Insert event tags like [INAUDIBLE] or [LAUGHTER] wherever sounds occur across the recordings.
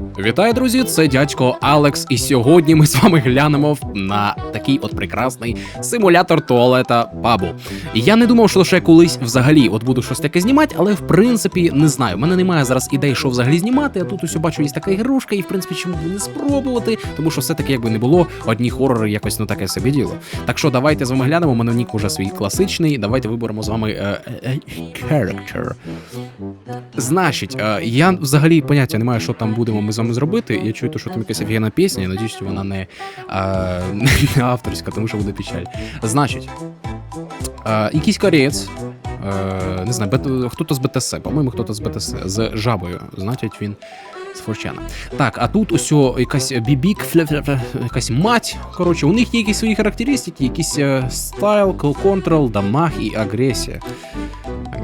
Вітаю, друзі! Це дядько Алекс, і сьогодні ми з вами глянемо на такий от прекрасний симулятор туалета пабу. Я не думав, що ще колись взагалі от буду щось таке знімати, але в принципі не знаю. У мене немає зараз ідей, що взагалі знімати. А тут ось бачу, є така ігрушка, і в принципі чому б не спробувати, тому що все-таки якби не було, одні хорори якось ну таке собі діло. Так що давайте з вами глянемо. У мене нік уже свій класичний. Давайте виберемо з вами е, е, е, character. Значить, я взагалі поняття не маю, що там будемо ми з вами зробити. Я чую, що там якась офігенна пісня, я надіюсь, що вона не, а, [LAUGHS] не авторська, тому що буде печаль. Значить, а, якийсь кореєць. Не знаю, хто-то з БТС, по-моєму, хто-то з БТС, з жабою, значить він з Форчана. Так, а тут ось якась бібік, якась мать. Коротше, у них є якісь свої характеристики, якісь е, стайл, контрол, дамаг і агресія.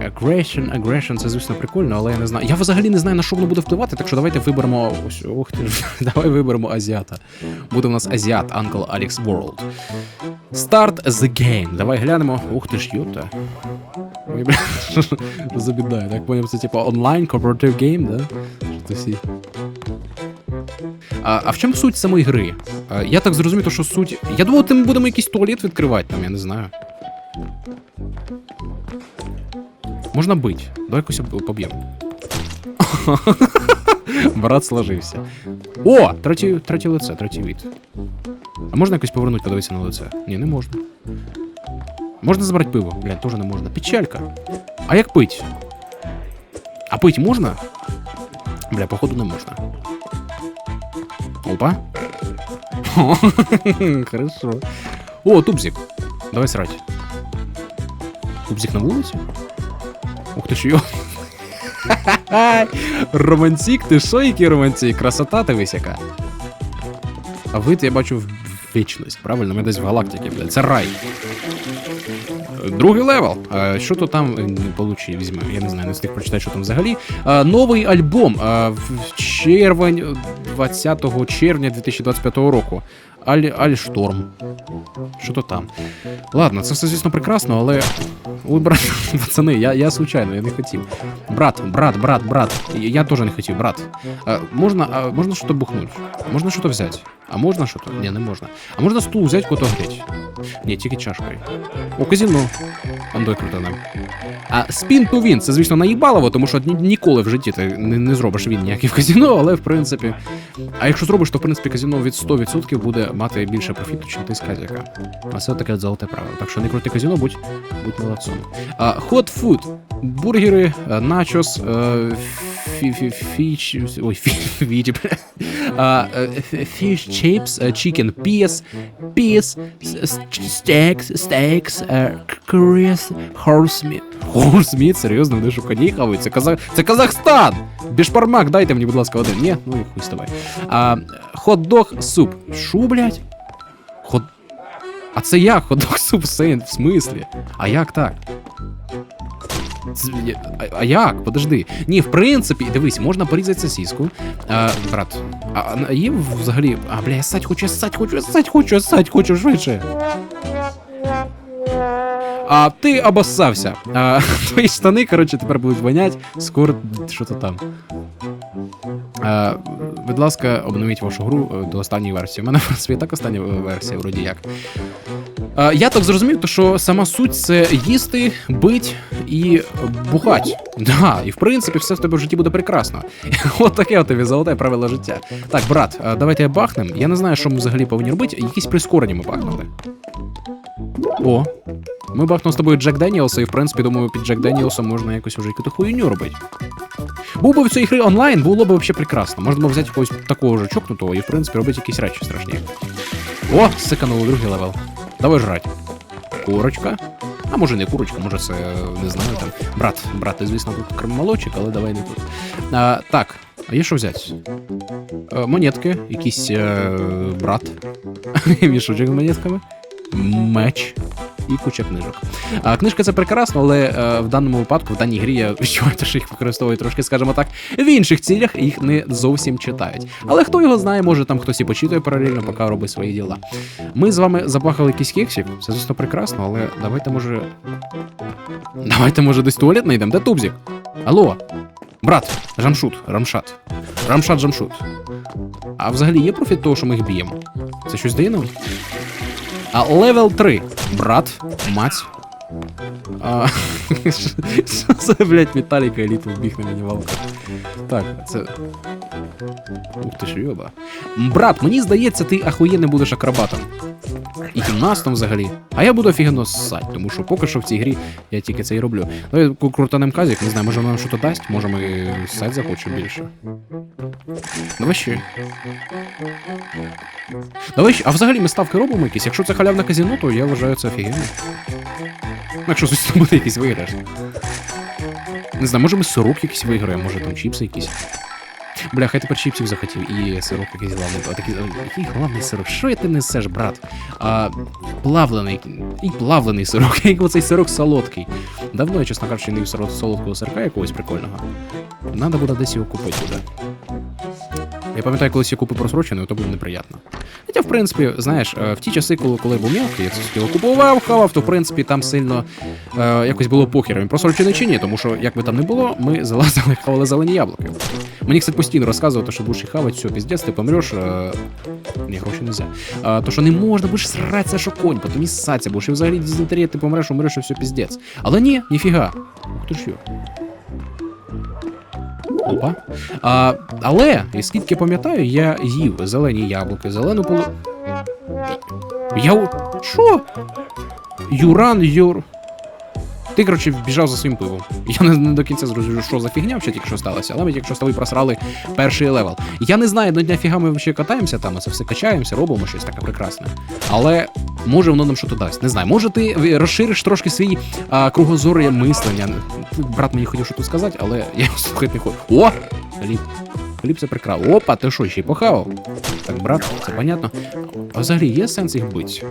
Aggression, aggression, це звісно прикольно, але я не знаю. Я взагалі не знаю, на що воно буде впливати, так що давайте виберемо. Ось, ох ти [LAUGHS] давай виберемо азіата. Буде у нас азіат, Uncle Alex World. Start the game. Давай глянемо. Ух ти ж, йота. Ой, [LAUGHS] забідаю. Так поняв, це типа онлайн cooperative game, да? Що. А, а в чому суть самої гри? А, я так зрозумів, що суть. Я думав, ми будемо якийсь туалет відкривати там, я не знаю. Можна бить. Давай якось поб'ємо. [LAUGHS] Брат сложився. О! Третє, третє лице, третій від. А можна якось повернути, подивитися на лице? Ні, не можна. Можна забрати пиво? Блядь, теж не можна. Печалька. А як пить? А пить можна? Бля, походу не можна. Опа. [LAUGHS] Хорошо. О, тубзик. Давай срать. Тубзик на вулиці? Ух ти ж йо. [LAUGHS] Романтик, ти що, який романтик? Красота дивись яка. А вид я бачу в вічність, правильно? Ми десь в галактиці, блядь. Це рай. Другий левел. Що то там е, получи, візьме. Я не знаю, не встиг прочитати, що там взагалі. Новий альбом в червень 20 червня 2025 року. Аль, Альшторм. Що то там? Ладно, це все, звісно, прекрасно, але. Ой, брат, [LAUGHS] пацани, я, я случайно, я не хотів. Брат, брат, брат, брат. Я, я теж не хотів, брат. А, можна, а, можна що-то бухнути? Можна що-то взяти? А можна що-то? Ні, не можна. А можна стул взяти, кото греть? Ні, тільки чашкою. О, казіно. Андой круто нам. А спін то він, це, звісно, наїбалово, тому що ні- ніколи в житті ти не, не зробиш він ніякий в казіно, але в принципі. А якщо зробиш, то в принципі казіно від 100% буде мати більше профіту, ніж ти з казіка. А це таке золоте правило. Так що не крути казіно, будь, будь молодцом. А, hot food. Бургери, е, начос, е, Fish chips, chicken peas, peas, steaks, steaks, curries, horse meat. Horse meat? Серйозно, вони що коні хавають? Це, Казах... це Казахстан! Бішпармак, дайте мені, будь ласка, один. Ні? Ну і хуй з тобою. Хот-дог суп. Шо, блядь? Хот... А це як хот-дог суп? В смислі? А як так? А, як? Подожди. Ні, в принципі, дивись, можна порізати сосиску. А, брат, а, є взагалі. А, бля, я сать хочу, я ссать хочу, я ссать хочу, я ссать хочу швидше. А ти обоссався. А, [LAUGHS] твої штани, коротше, тепер будуть вонять. Скоро що то там. А, будь ласка, обновіть вашу гру е, до останньої версії. У мене [LAUGHS] в принципі і так остання е, версія, вроді як. А, я так зрозумів, то, що сама суть це їсти, бить і бухать. Да, і в принципі все в тебе в житті буде прекрасно. [LAUGHS] От таке от тобі золоте правило життя. Так, брат, а, давайте бахнем. Я не знаю, що ми взагалі повинні робити. Якісь прискорення ми бахнули. О, ми бахнули з тобою Джек Деніелса, і в принципі, думаю, під Джек Деніелсом можна якось вже якусь хуйню робити. Був би в цій грі онлайн, було б взагалі прекрасно. Можна було взяти якогось такого ж чокнутого і, в принципі, робити якісь речі страшні. О, секануло другий левел. Давай жрать. Курочка. А може не курочка, може це не знаю там. Брат, брат, ти, звісно, тут кремолочик, але давай не тут. А, так, а є що взяти? Е, монетки, якийсь е, брат. [LAUGHS] Мішочок з монетками. Меч. І куча книжок. А, книжка це прекрасно, але е, в даному випадку, в даній грі [LAUGHS] я відчуваю, що їх використовують трошки, скажімо так, в інших цілях їх не зовсім читають. Але хто його знає, може там хтось і почитує паралельно, поки робить свої діла. Ми з вами запахали якийсь кексик, це звісно прекрасно, але давайте може. Давайте, може, десь туалет знайдемо. Де тубзик? Алло? Брат, Жамшут, Рамшат. Рамшат Жамшут. А взагалі є профіт того, що ми їх б'ємо? Це щось дає нам? А левел 3. Брат, мать. А, [LAUGHS] що це, блядь, Металіка еліт вбіг на мінімалку? Так, це. Ух ти ж йоба. Брат, мені здається, ти ахуєнним будеш акробатом. І гімнастом взагалі. А я буду офігенно ссать, тому що поки що в цій грі я тільки це і роблю. Давай крутанем казик, не знаю, може нам щось дасть, може ми ссать захочемо більше. Давай. Давай ще. А взагалі ми ставки робимо якісь. Якщо це халявне казіно, то я вважаю це офігенно. Ну, Якщо звісно буде якийсь виграш. Не знаю, може ми сироп якийсь виграємо, може там чіпси якісь. Бля, хай тепер чіпсів захотів і сироп якийсь главний. А такий, який главний сироп? Що ти несеш, брат? А, плавлений. І плавлений сирок, [LAUGHS] як оцей сирок солодкий. Давно я, чесно кажучи, не їв сирок солодкого сирка якогось прикольного. Надо буде десь його купити буде. Я пам'ятаю, колись я купив просрочену, то було неприємно. Хоча, в принципі, знаєш, е, в ті часи, коли, коли я був мелкий, я це його купував, хавав, то в принципі там сильно е, якось було похером. Просрочений чи ні, тому що як би там не було, ми залазили, [LAUGHS] хавали зелені яблуки. Мені, кстати, постійно розказували, що будеш хавати, все, піздець, ти помреш. Е, ні, гроші не. А, то, що не можна, будеш сратися, що конь, потім і ссаться, будеш і взагалі дизентерія, ти помреш, умреш, і все піздець. Але ні, ніфіга. Ух ж йо. Опа. А, але, і скільки пам'ятаю, я їв зелені яблуки, зелену полу. Я. Що? Юран, Юр. Ти, коротше, біжав за своїм пивом. Я не, не до кінця зрозумів, що за фігня ще тільки що сталося, але ми тільки що тобою просрали перший левел. Я не знаю, до дня фіга ми ще катаємося там, це все качаємося, робимо щось таке прекрасне. Але може воно нам щось дасть. Не знаю, може ти розшириш трошки свій а, кругозор мислення. Брат мені хотів щось сказати, але я слухати не хочу. О! Хліб. Хліб це прикрав. Опа, ти що, ще й похавав? Так, брат, це понятно. А взагалі є сенс їх бити?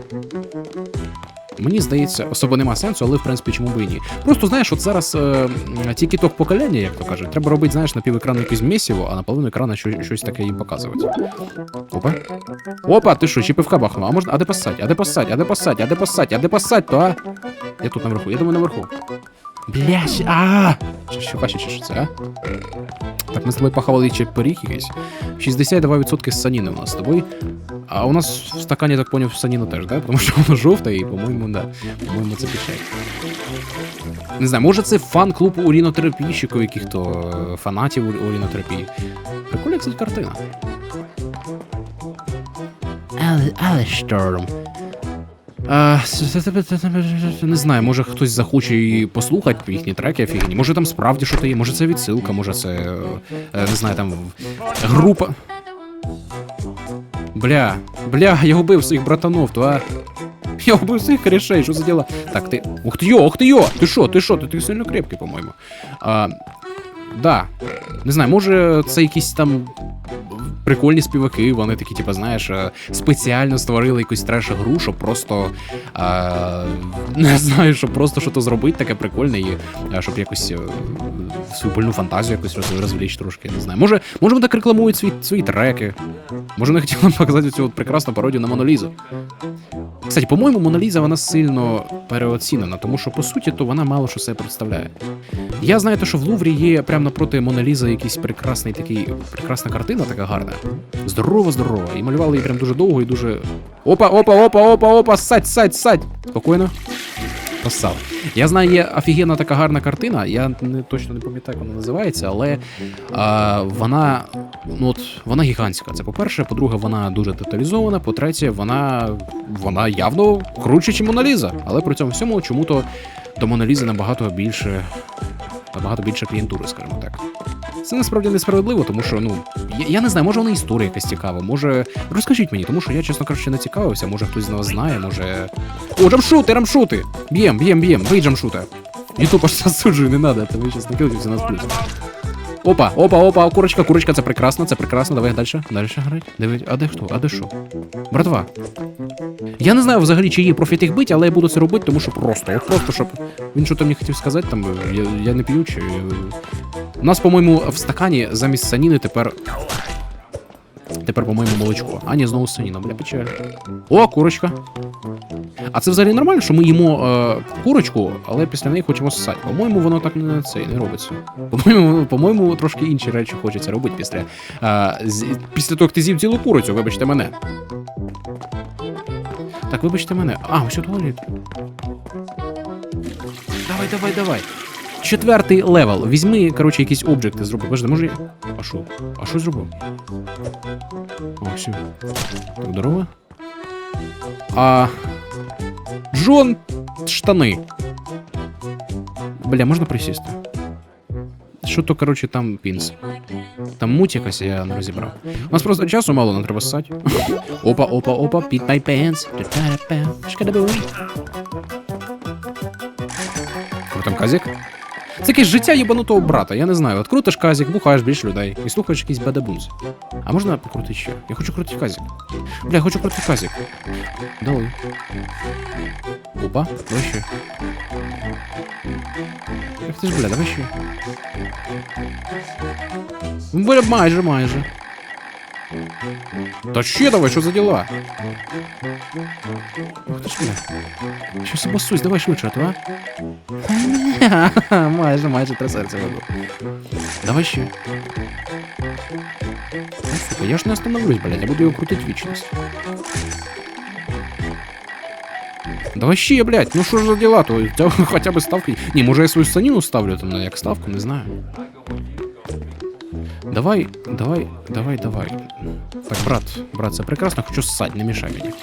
Мені здається, особо нема сенсу, але в принципі чому б і ні. Просто знаєш, от зараз е, тільки ток покоління, як то кажуть, треба робити, знаєш, на півекрану якусь місіво, а на половину екрана щось, щось таке їм показувати. Опа. Опа, ти що, чи пивка бахнув? А можна. А де посадь? А де посадь? А де посадь? А де посадь? А де посадь, то а? Я тут наверху, я думаю наверху. Бляш, а! Що, що бачиш, що це, а? Так, ми з тобою похавали ще пиріг якийсь. 62% саніни у нас з тобою. А у нас в стакані, так поняв, саніна теж, да? Тому що воно жовте і, по-моєму, да. По-моєму, це печать. Не знаю, може це фан-клуб урінотерапійщиків, яких-то е, фанатів урінотерапії. Прикольна, кстати, картина. Але, але шторм. А, не знаю, може хтось захоче і послухати їхні треки офігенні. Може там справді щось є, може це відсилка, може це. е, Не знаю, там група. Бля, бля, я убив своїх братанов, то а. Я убив своїх корешей, що за діла? Так, ти. Ух ти йо, ух ти йо! Ти що, ти що? Ти, ти сильно крепкий, по-моєму. А, да. Не знаю, може це якісь там прикольні співаки, вони такі, типу, знаєш, е, спеціально створили якусь треш-гру, щоб просто. А, [LAUGHS] не знаю, щоб просто щось зробити таке прикольне і е, щоб якось е, свою больну фантазію якось роз- розвлічь трошки, не знаю. Може, може так рекламують свої, свої треки. Може, вони хотіли показати цю от прекрасну пародію на Монолізу. Кстати, по-моєму, Моноліза вона сильно переоцінена, тому що по суті то вона мало що себе представляє. Я знаю, те, що в Луврі є прямо напроти Монолізи якийсь прекрасний такий, прекрасна картина, така гарна. Здорова, здорова. І малювали її прям дуже довго і дуже. Опа, опа, опа, опа, опа, садь, садь, садь. Спокійно. Поссав. Я знаю, є офігенна така гарна картина. Я не точно не пам'ятаю, як вона називається, але а, вона, ну от, вона гігантська. Це по-перше, по-друге, вона дуже деталізована. По-третє, вона, вона явно круче, ніж Моноліза. Але при цьому всьому чому-то до Монолізи набагато більше. Набагато більше клієнтури, скажімо так. Це насправді несправедливо, тому що, ну, я, я не знаю, може вона історія якась цікава, може. Розкажіть мені, тому що я, чесно кажучи, не цікавився, може хтось з нас знає, може. О, джамшути, рамшути! Б'єм, б'єм, б'єм, бий джамшута. Ютуб аж засуджує, не надо, то ви щас накидуєте нас плюс. Опа, опа, опа, курочка, курочка, це прекрасно, це прекрасно. Давай далі. Далі грать. Дивись, а де хто? А де що? Братва. Я не знаю взагалі, чи є профіт їх бить, але я буду це робити, тому що просто, от просто, щоб. Він що там мені хотів сказати, там я, я не п'ю, чи. У нас, по-моєму, в стакані замість саніни тепер. Тепер, по-моєму, молочко. А ні, знову саніна, бля, печаль. О, курочка. А це взагалі нормально, що ми їмо е, курочку, але після неї хочемо ссати. По-моєму, воно так не це не робиться. По-моєму, по-моєму, трошки інші речі хочеться робити після. Е, з, після того, як ти з'їв цілу курицю, вибачте мене. Так, вибачте мене. А, ось туалет. Давай, давай, давай. Четвертий левел. Візьми, коротше, якісь об'єкти зроби. Боже, може. я- А що? А що зробив? О, все. Так, здорово. А. Джон штани. Бля, можна присісти? Що то, коротше, там пінс. Там муть якась, я не розібрав. У нас просто часу мало, нам треба ссати. [LAUGHS] Опа, опа, опа, pit my pants. Та-та-та-па. Шкадабу. Ви там казік? Це якесь життя єбанутого брата, я не знаю. От крутиш бухаєш більш людей і слухаєш якийсь бадабунс. А можна покрутити ще? Я хочу крутити казік. Бля, я хочу крутити казік. Давай. Опа, давай ще. Як ти ж, бля, давай ще. Бля, майже, майже. Та ще давай, що за діла? Ух ти ж, бля. Щось обоссусь, давай швидше, а то, а? майже, майже три серця веду. Давай ще. Ну, сука, я ж не остановлюсь, блядь, я буду його крутити вічність. Давай ще, блядь, ну що ж за діла, то хоча- хоча б ставки. Ні, може я свою саніну ставлю там на як ставку, не знаю. Давай, давай, давай, давай. Так, брат, брат, це прекрасно, хочу ссать, не мішай мені.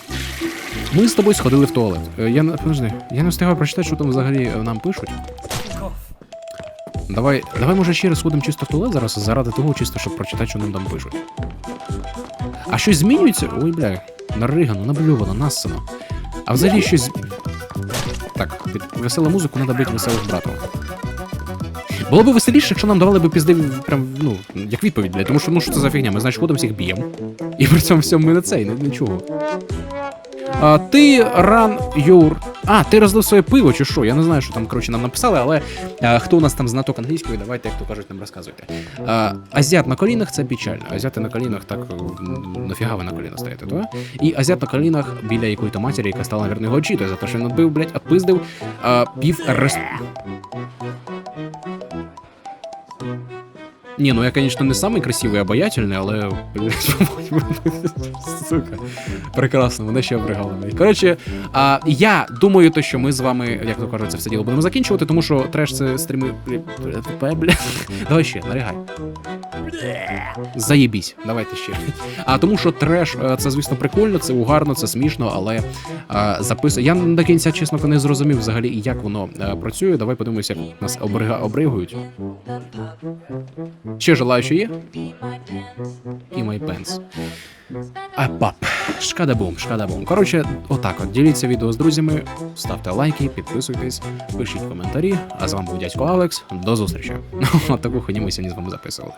Ми з тобою сходили в туалет. Е, Я подожди, я не встигаю прочитати, що там взагалі е, нам пишуть. Давай, давай, може, ще раз сходимо чисто в туалет зараз, заради того, чисто, щоб прочитати, що нам там пишуть. А щось змінюється? Ой, бля, наригано, наблювано, нассано. А взагалі щось. Так, під веселу музику треба бити веселих братів. Було б веселіше, якщо нам давали б пізди прям, ну, як відповідь, блядь, тому що ну що це за фігня, ми значить ходимо всіх б'ємо. І при цьому всьому ми на цей, не- нічого. А, ти ран юр. А, ти розлив своє пиво, чи що? Я не знаю, що там, коротше, нам написали, але а, хто у нас там знаток англійської, давайте, як то кажуть, нам розказуйте. А, азіат на колінах це печально. Азіати на колінах так нафіга ви на колінах стоїте, то? І азіат на колінах біля якої-то матері, яка стала, навірно, його очітою, за те, що він надбив, блядь, отпиздив а, пів рес... Не, ну я, конечно, не самый красивый и обаятельный, але. [LAUGHS] блядь, Сука. Прекрасно, мене ще обригали. Коротше, а, я думаю, то, що ми з вами, як то кажуть, це все діло будемо закінчувати, тому що треш це стріми. [LAUGHS] Бля, бля. Давай ще, наригай. Заєбісь, давайте ще. А тому що треш, е, це, звісно, прикольно, це угарно, це смішно, але е, записує. Я до кінця, чесно, не зрозумів взагалі, як воно е, працює. Давай подивимося, як нас обрига, обригують. Ще желаючі є? І май пенс. А пап. Шкадабум, шкадабум. Коротше, отак от. Діліться відео з друзями, ставте лайки, підписуйтесь, пишіть коментарі. А з вами був дядько Алекс. До зустрічі. [LAUGHS] Таку ходімося сьогодні з вами записували.